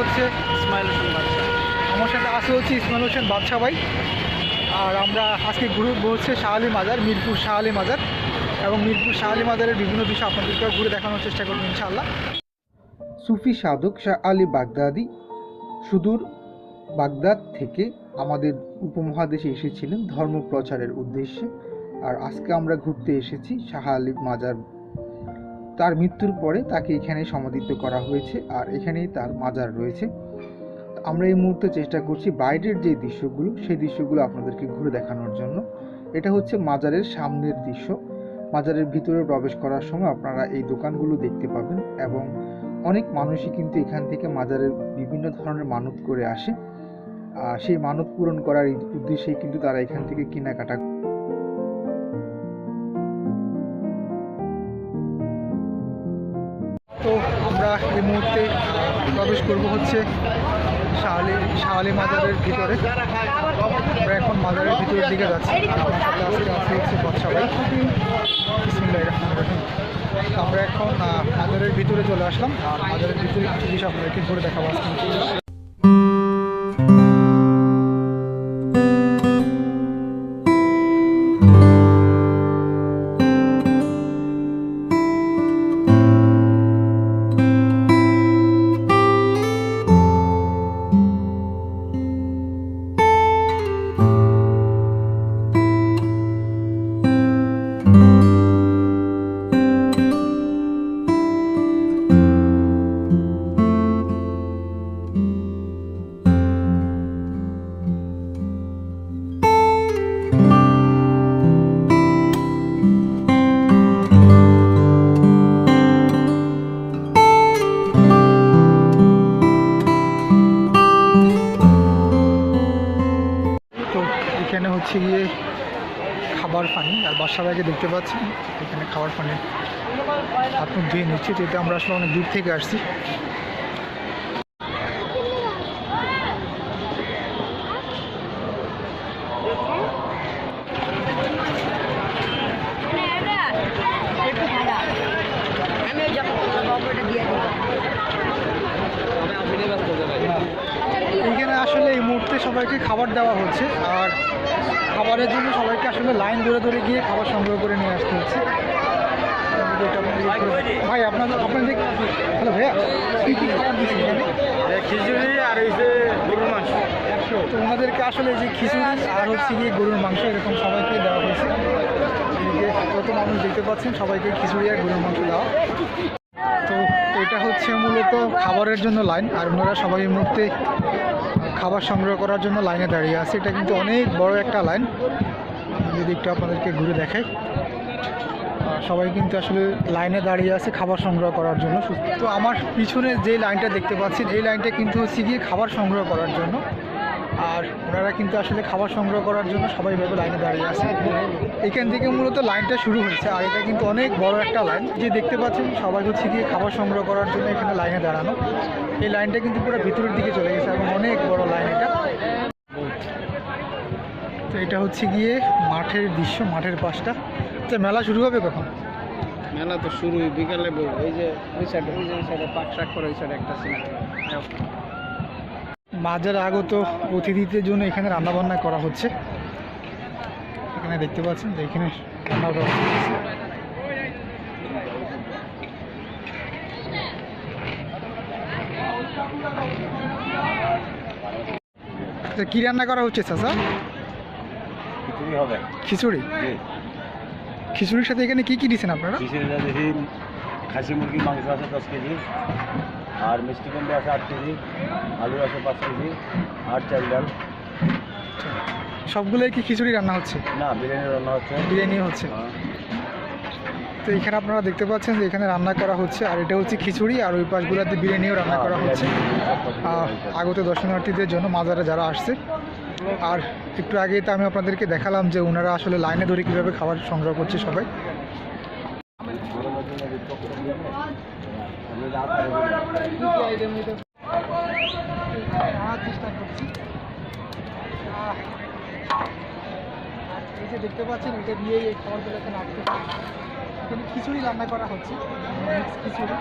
হচ্ছে ইসমাইল হোসেন বাদশাহ। আমার সাথে আছে হচ্ছে ইসমাইল হোসেন বাদশা ভাই। আর আমরা আজকে ঘুরবো হচ্ছে শাহালি মাজার মিরপুর শাহালি মাজার এবং মিরপুর শাহালি মাজারের বিভিন্ন বিষয় আপনাদেরকে ঘুরে দেখানোর চেষ্টা করব ইনশাআল্লাহ। সুফি সাধক শাহ আলী বাগদাদি সুদূর বাগদাদ থেকে আমাদের উপমহাদেশে এসেছিলেন ধর্ম প্রচারের উদ্দেশ্যে। আর আজকে আমরা ঘুরতে এসেছি শাহ আলী মাজার তার মৃত্যুর পরে তাকে এখানে সমাধিত করা হয়েছে আর এখানেই তার মাজার রয়েছে। আমরা এই মুহূর্তে চেষ্টা করছি বাইরের যে দৃশ্যগুলো, সেই দৃশ্যগুলো আপনাদেরকে ঘুরে দেখানোর জন্য। এটা হচ্ছে মাজারের সামনের দৃশ্য। মাজারের ভিতরে প্রবেশ করার সময় আপনারা এই দোকানগুলো দেখতে পাবেন এবং অনেক মানুষই কিন্তু এখান থেকে মাজারের বিভিন্ন ধরনের মানত করে আসে। আর সেই মানত পূরণ করার উদ্দেশ্যেই কিন্তু তারা এখান থেকে কেনাকাটা হচ্ছে শাহালি শাহালি মাজারের ভিতরে। আমরা এখন মাজারের ভিতরের দিকে যাচ্ছি। আমার এখন মাজারের ভিতরে চলে আসলাম। আর মাজারের ভিতরে কিছু জিনিস আপনাদেরকে ঘুরে দেখাবো হচ্ছে গিয়ে খাবার পানি, আর বাসা আগে দেখতে পাচ্ছি এখানে খাবার পানি আপনি ধুয়ে নিচ্ছি যেটা আমরা আসলে অনেক দূর থেকে আসছি আমি যাব বাবাটা দিয়ে দেবো এখানে আসলে এই মুহূর্তে সবাইকে খাবার দেওয়া হচ্ছে আর খাবারের জন্য সবাইকে আসলে লাইন ধরে ধরে গিয়ে খাবার সংগ্রহ করে নিয়ে আসতে হচ্ছে যেটা আপনাদের করে- ভাই আপনাদের আপনাদের হ্যালো ভাইয়া কী কী খাবার দিচ্ছেন এখানে খিচুড়ি আর হচ্ছে গরুর মাংস তো ওনাদেরকে আসলে যে খিচুড়ি আর হচ্ছে গিয়ে গরুর মাংস এরকম সবাইকে দেওয়া হয়েছে। কত মানুষ দেখতে পাচ্ছেন, সবাইকে খিচুড়ি আর গরুর মাংস দেওয়া। তো এটা হচ্ছে মূলত খাবারের জন্য লাইন, আর ওনারা সবাই মুহূর্তে খাবার সংগ্রহ করার জন্য লাইনে দাঁড়িয়ে আছে। এটা কিন্তু অনেক বড় একটা লাইন। যদি একটু আপনাদেরকে ঘুরে দেখাই। সবাই কিন্তু আসলে লাইনে দাঁড়িয়ে আছে খাবার সংগ্রহ করার জন্য। তো আমার পিছনে যে লাইনটা দেখতে পাচ্ছেন, এই লাইনটা কিন্তু হচ্ছে গিয়ে খাবার সংগ্রহ করার জন্য। ওনারা কিন্তু আসলে খাবার সংগ্রহ করার জন্য সবাই ভাবে লাইনে দাঁড়িয়ে আছে। এখান থেকে মূলত লাইনটা শুরু হয়েছে, আর এটা কিন্তু অনেক বড় একটা লাইন। যে দেখতে পাচ্ছেন, সবাই হচ্ছে গিয়ে খাবার সংগ্রহ করার জন্য এখানে লাইনে দাঁড়ানো। এই লাইনটা কিন্তু পুরো ভিতরের দিকে চলে গেছে এবং অনেক বড় লাইন এটা। তো এটা হচ্ছে গিয়ে মাঠের দৃশ্য, মাঠের পাশটা। তো মেলা শুরু হবে কখন? মেলা তো শুরু বিকালে বলব। এই যে ওই সাইডে ওই সাইডে পাক শাক করে, ওই সাইডে একটা ছিল মাঝের আগত অতিথিদের জন্য এখানে রান্নাবান্না করা হচ্ছে। এখানে দেখতে পাচ্ছেন যে এখানে রান্না করা হচ্ছে। কি রান্না করা হচ্ছে চাচা? খিচুড়ি হবে। খিচুড়ি? খিচুড়ির সাথে এখানে কি কি দিচ্ছেন আপনারা? খাসি মুরগির মাংস আছে দশ কেজি। আর মিষ্টি কুমড়ো আছে আট কেজি আলু আছে পাঁচ কেজি আর চাল ডাল। সবগুলোই কি খিচুড়ি রান্না হচ্ছে? না বিরিয়ানি রান্না হচ্ছে। বিরিয়ানি হচ্ছে। হ্যাঁ। তো এখানে আপনারা দেখতে পাচ্ছেন যে এখানে রান্না করা হচ্ছে আর এটা হচ্ছে খিচুড়ি আর ওই পাশগুলোতে বিরিয়ানিও রান্না করা হচ্ছে। আহ, আগত দর্শনার্থীদের জন্য মাজারে যারা আসছে আর একটু আগেই তো আমি আপনাদেরকে দেখালাম যে ওনারা আসলে লাইনে ধরে কীভাবে খাবার সংগ্রহ করছে সবাই। চেষ্টা করছি এই দেখতে পাচ্ছেন এটা দিয়েই এই খাবারগুলো এখানে আটকে এখানে খিচুড়ি রান্না করা হচ্ছে মিক্স খিচুড়ি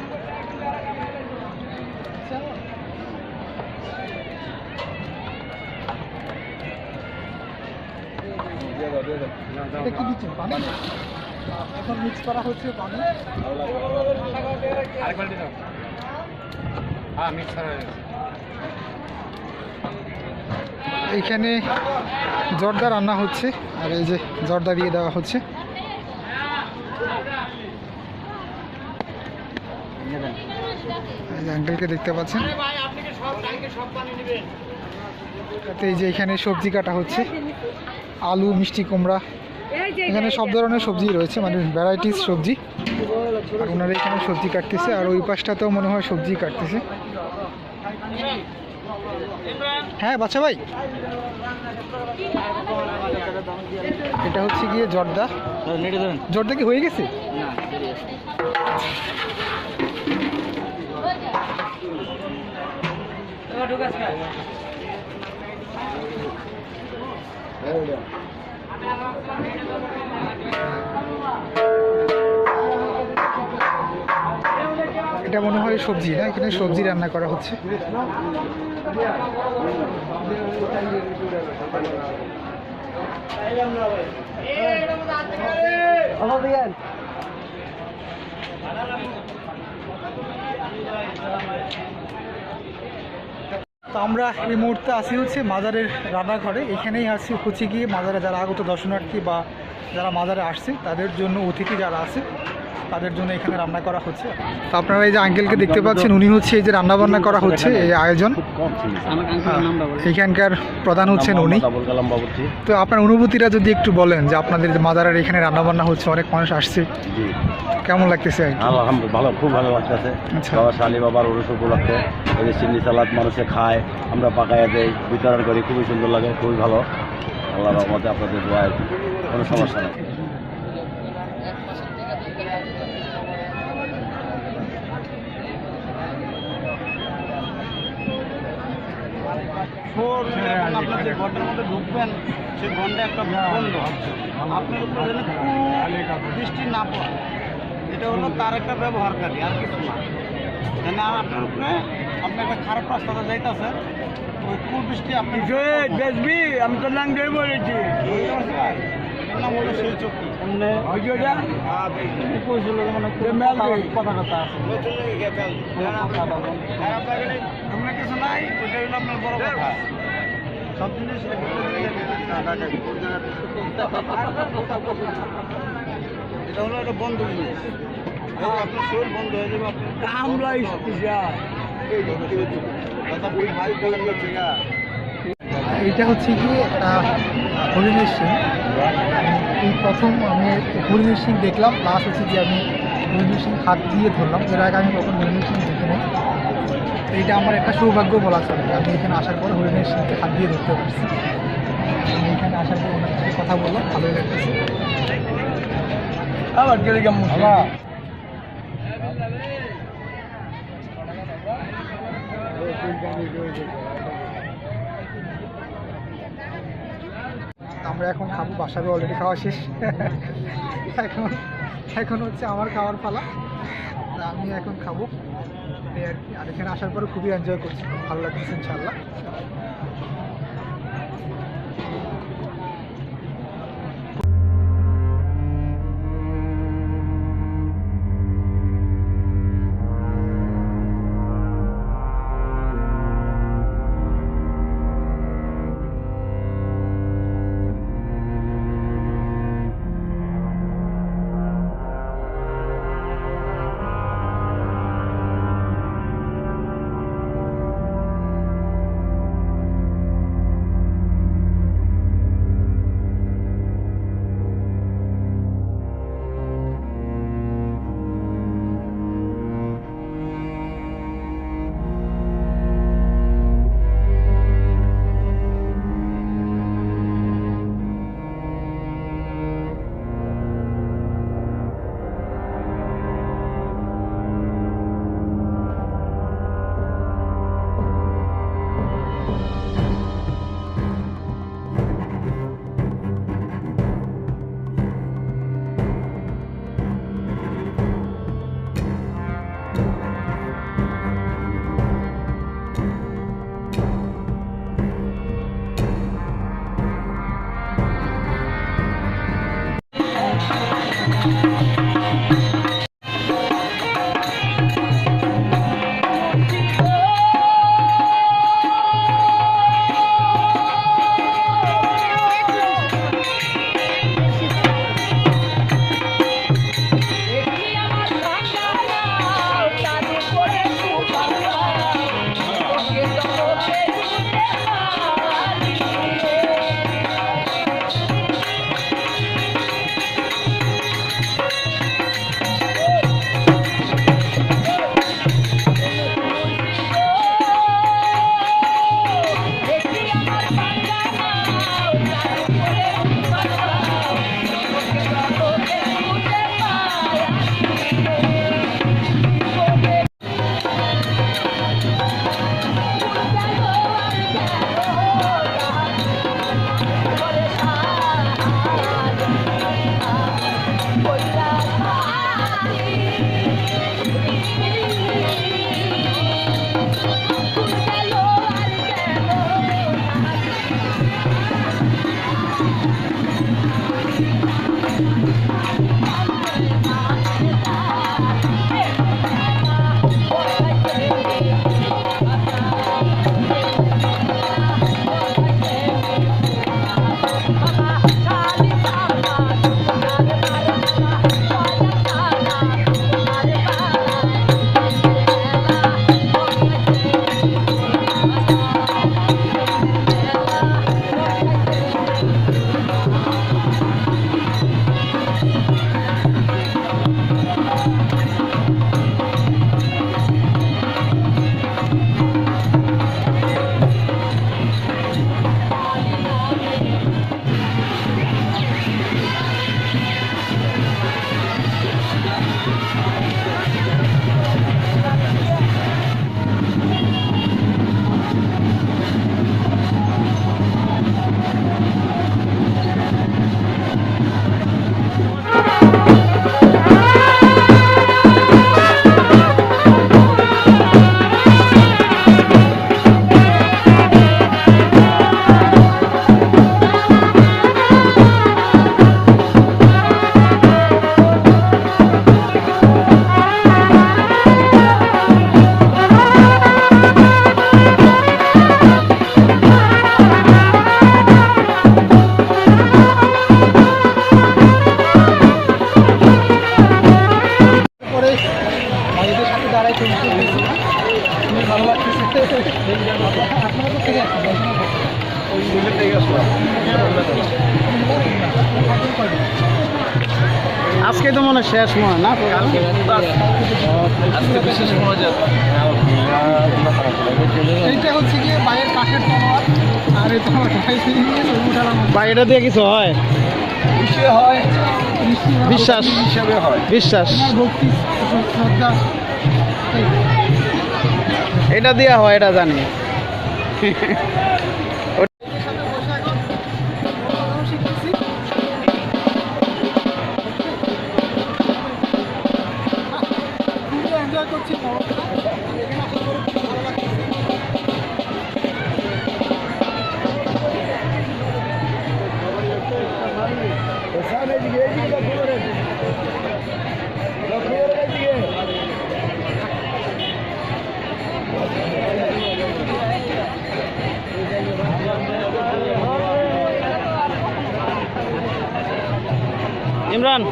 এটা কি দিচ্ছেন পানি এখন মিক্স করা হচ্ছে পানি এইখানে জর্দা রান্না হচ্ছে, আর এই যে জর্দা দিয়ে দেওয়া হচ্ছে। আঙ্কেলকে দেখতে পাচ্ছেন। এই যে এখানে সবজি কাটা হচ্ছে, আলু, মিষ্টি, কুমড়া। এখানে সব ধরনের সবজি রয়েছে মানে ভ্যারাইটিস সবজি। আর ওনারা এখানে সবজি কাটতেছে, আর ওই পাশটাতেও মনে হয় সবজি কাটতেছে। হ্যাঁ বাচ্চা ভাই। এটা হচ্ছে গিয়ে জর্দা। জর্দা কি হয়ে গেছে? এটা মনে হয় সবজি, না? এখানে সবজি রান্না করা হচ্ছে। আমরা এই মুহূর্তে আসি হচ্ছে মাজারের রান্নাঘরে। এখানেই আসি হচ্ছে গিয়ে মাজারে যারা আগত দর্শনার্থী বা যারা মাজারে আসছে, তাদের জন্য অতিথি যারা আছে। তাদের জন্য এখানে রান্না করা হচ্ছে। তো আপনারা এই যে আঙ্কেলকে দেখতে পাচ্ছেন উনি হচ্ছে এই যে রান্না বান্না করা হচ্ছে এই আয়োজন। বলো এখানকার প্রধান হচ্ছেন উনি। আবুল কালাম বাবুর্চি। তো আপনার অনুভূতিটা যদি একটু বলেন যে আপনাদের যে মাজারের এখানে রান্না বান্না হচ্ছে অনেক মানুষ আসছে। জি। কেমন লাগতেছে আলহামদুলিল্লাহ ভালো খুব ভালো লাগতেছে। আচ্ছা। বাবা শালি বাবার উরুস উপলক্ষে এই যে চিনি সালাদ মানুষে খায় আমরা পাকাইয়া দেই বিতরণ করি খুবই সুন্দর লাগে খুবই ভালো। আল্লাহ রহমতে আপনাদের দোয়ায় কোনো সমস্যা নেই। আপনার যে ঘরটার মধ্যে ঢুকবেন সেই ঘরটা একটা বন্ধ। আপনার উপরে যেন খুব দৃষ্টি না পড়ে। এটা হলো তার একটা ব্যবহারকারী আর কিছু না। যেন আপনার উপরে আপনি একটা খারাপ রাস্তাতে যাইতেছে ওই কুদৃষ্টি আপনি বেসবি আমি তো নাম দিয়ে বলেছি। নাম হলো সেই চকি কথা কথা আছে। আপনার বড় কথা। সব জিনিস এটা হলো একটা বন্ধ জিনিস। এই যে আপনার শরীর বন্ধ হয়ে যাবে আমরা এইটা হচ্ছে কি একটা হরিণের সিং। এই প্রথম আমি হরিণের সিং দেখলাম প্লাস হচ্ছে যে আমি হরিণের সিং হাত দিয়ে ধরলাম। এর আগে আমি কখন হরিণের সিং দেখি নাই তো এইটা আমার একটা সৌভাগ্য বলা চলে। আমি এখানে আসার পর হরিণের সিংকে হাত দিয়ে ধরতে পারছি। আমি এখানে আসার পর ওনার সাথে কথা বললাম ভালোই লাগতেছে। আবার গেলে কেমন আমরা এখন খাব বাসাবে অলরেডি খাওয়া শেষ। এখন এখন হচ্ছে আমার খাওয়ার পালা। আমি এখন খাব। আর কি আর এখানে আসার পরে খুবই এনজয় করছি। ভালো লাগছে ইনশাল্লাহ হয় না আজকে এইটা হচ্ছে গিয়ে বাইরের কাঠের তলোয়ার। আর এটা আমার ভাই ফিরে নিয়ে ছবি উঠালাম বা এটা দিয়ে কিছু হয়? হয়। বিশ্বাস। হিসাবে হয়। বিশ্বাস। ভক্তি শ্রদ্ধা। এটা দিয়ে হয় এটা জানি। ইমরান।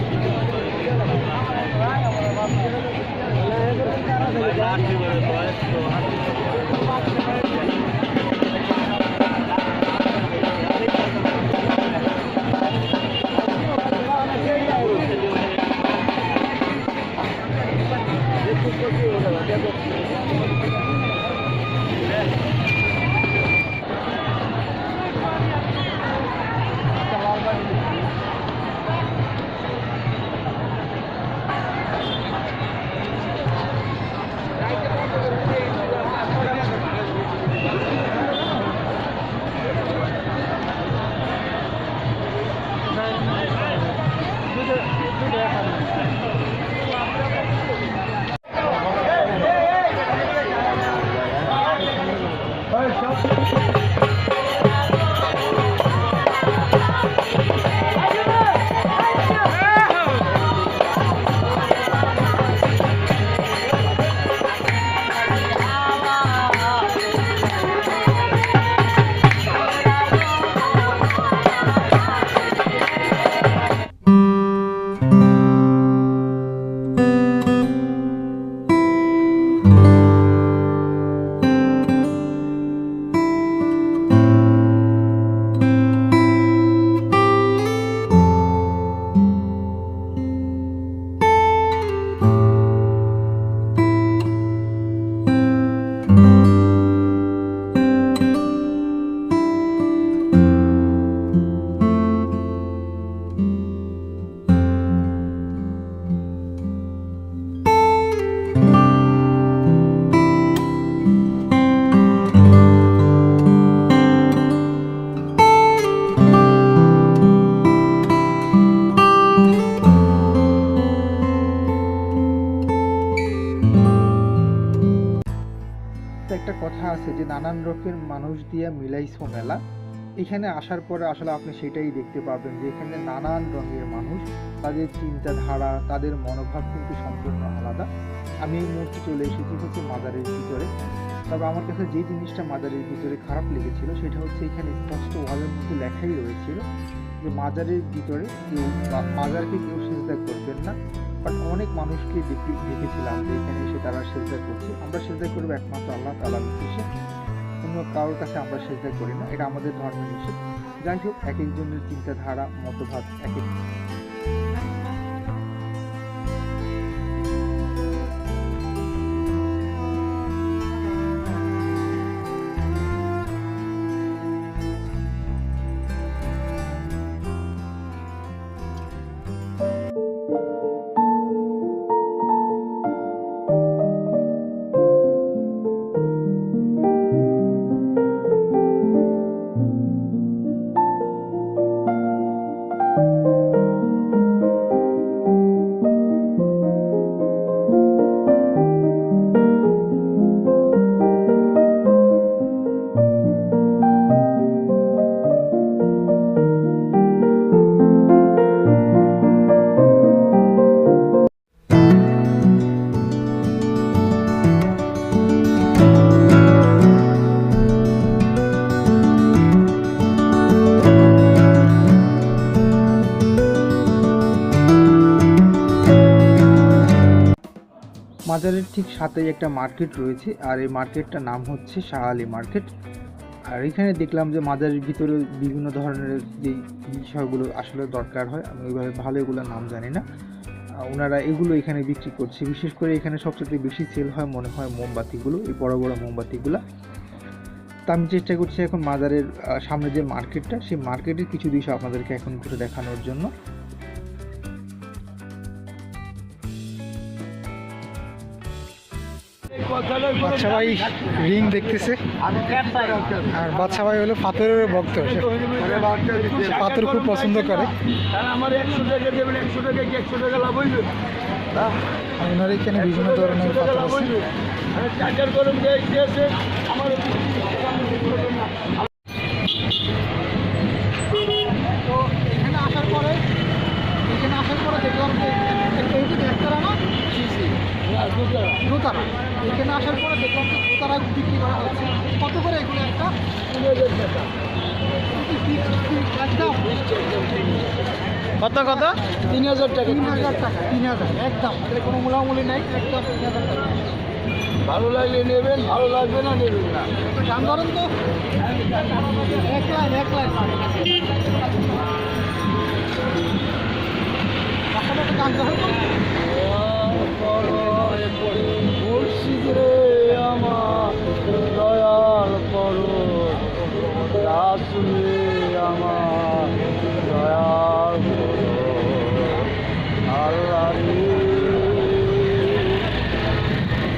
যে নানান রকমের মানুষ দিয়া মিলাইছো মেলা, এখানে আসার পরে আসলে আপনি সেটাই দেখতে পাবেন যে এখানে নানান রঙের মানুষ, তাদের চিন্তাধারা, তাদের মনোভাব কিন্তু সম্পূর্ণ আলাদা। আমি এই মুহূর্তে চলে এসেছি হচ্ছে মাদারের ভিতরে। তবে আমার কাছে যে জিনিসটা মাদারের ভিতরে খারাপ লেগেছিল, সেটা হচ্ছে এখানে স্পষ্ট ওয়ালের মধ্যে লেখাই রয়েছিল যে মাজারের ভিতরে কেউ মাজারকে কেউ সেজদা করবেন না। বাট অনেক মানুষকে দেখে দেখেছিলাম যে এখানে এসে তারা সেজদা করছে। আমরা সেজদা করব একমাত্র আল্লাহ তালার উদ্দেশ্যে অন্য কারোর কাছে আমরা সেজদা করি না। এটা আমাদের ধর্মের নিষেধ। যাই হোক, এক একজনের চিন্তাধারা মতভাব এক এক। মাজারের ঠিক সাথেই একটা মার্কেট রয়েছে, আর এই মার্কেটটার নাম হচ্ছে শাহ আলী মার্কেট। আর এখানে দেখলাম যে মাজারের ভিতরে বিভিন্ন ধরনের যে বিষয়গুলো আসলে দরকার হয়, আমি ওইভাবে ভালো এগুলোর নাম জানি না। ওনারা এগুলো এখানে বিক্রি করছে, বিশেষ করে এখানে সবচেয়ে বেশি সেল হয় মনে হয় মোমবাতিগুলো, এই বড় বড় মোমবাতিগুলো। তা আমি চেষ্টা করছি এখন মাজারের সামনে যে মার্কেটটা, সেই মার্কেটের কিছু বিষয় আপনাদেরকে এখন ঘুরে দেখানোর জন্য। বাচ্চা ভাই রিং দেখতেছে আর বাচ্চা ভাই হলো পাথরের ভক্ত পাথর খুব পছন্দ করে ওনার এখানে বিভিন্ন ধরনের পাথর আছে দোতারা এখানে আসার পরে দেখলাম যে দোতারা বিক্রি করা হচ্ছে। কত করে এগুলো একটা? কত কত? তিন হাজার টাকা। তিন হাজার টাকা তিন হাজার একদম। কোনো মূলামূলি নাই একদম তিন হাজার টাকা। ভালো লাগলে নেবেন ভালো লাগবে না নেবেন না। দাম ধরেন তো। এক লাইন এক লাইন। গান ধরেন মুর্শিদরে আমার দয়াল করো। রাসুলে আমার দয়াল করো। আল্লাহ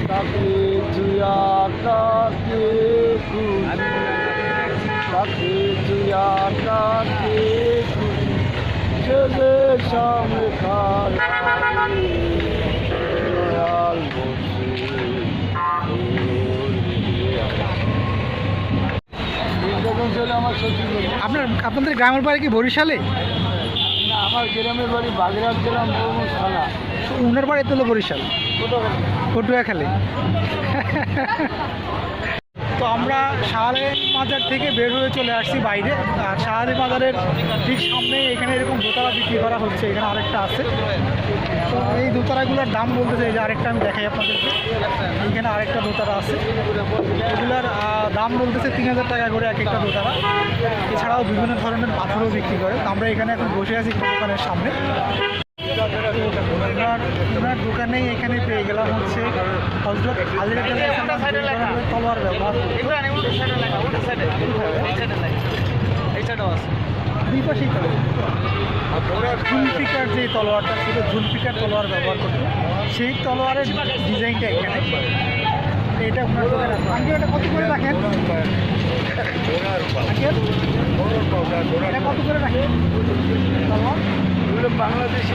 তাকে তুয়া তাকে তাকে তুয়া তাকে ছেলে সামনে দয়াল বসে আপনার আপনাদের গ্রামের বাড়ি কি বরিশালে? আমার গ্রামের বাড়ি বাগেরহাট জেলা থানা উনার বাড়ি তো বরিশাল। পটুয়াখালী। তো আমরা শাহালি বাজার থেকে বের হয়ে চলে আসছি বাইরে। আর শাহালি বাজারের ঠিক সামনে এখানে এরকম দোতারা বিক্রি করা হচ্ছে এখানে আরেকটা আছে। তো এই দোতারাগুলোর দাম বলতে চাই যে আরেকটা আমি দেখাই আপনাদেরকে। এখানে আরেকটা দোতারা আছে। এগুলার দাম বলতেছে তিন হাজার টাকা করে এক একটা দোতারা এছাড়াও বিভিন্ন ধরনের পাথরও বিক্রি করে। আমরা এখানে এখন বসে আছি দোকানের সামনে। ওনার ওনার দোকানেই এখানে পেয়ে গেলাম হচ্ছে হজরত আলী রাদিয়াল্লাহু তলোয়ার ব্যবহার দুই পাশেই ঝুলপিকার যে তলোয়ারটা ছিল ঝুলপিকার তলোয়ার ব্যবহার করতো। সেই তলোয়ারের ডিজাইনটা এখানে। এটা ওনার দোকানে আঙ্কেল এটা কত করে রাখেন? আঙ্কেল এটা কত করে রাখেন? বাংলাদেশে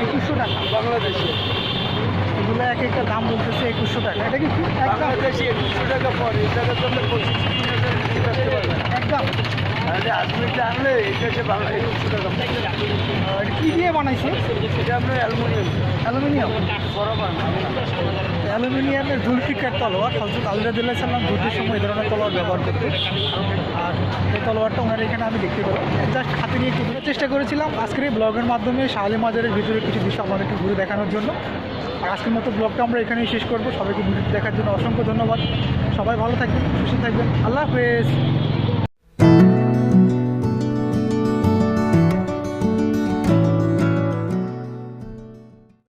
একুশশো টাকা। বাংলাদেশে এগুলো এক একটা দাম বলতেছে একুশশো টাকা। এটা কি বাংলাদেশে একুশশো টাকা পরে এটা তো পঁচিশ তিন হাজার একদম। তাহলে আজমিরটা আনলে এটা হচ্ছে বাংলা টাকা এটা কি দিয়ে বানাইছে? এটা আপনার অ্যালুমিনিয়াম। অ্যালুমিনিয়াম? বরাবর অ্যালুমিনিয়ামের জুলফিকার তলোয়ার। হজরত আলরাদুল্লাহ সাল্লাম যুদ্ধের সময় এই ধরনের তলোয়ার ব্যবহার করতে। আর এই তলোয়ারটা ওনার এখানে আমি দেখতে পেলাম। জাস্ট হাতে নিয়ে একটু চেষ্টা করেছিলাম। আজকের এই ব্লগের মাধ্যমে শাহালি মাজারের ভিতরে কিছু বিষয় আপনাদেরকে ঘুরে দেখানোর জন্য। আর আজকের মতো ব্লগটা আমরা এখানেই শেষ করব। সবাইকে ভিডিওটি দেখার জন্য অসংখ্য ধন্যবাদ। সবাই ভালো থাকবেন সুস্থ থাকবেন। আল্লাহ হাফেজ।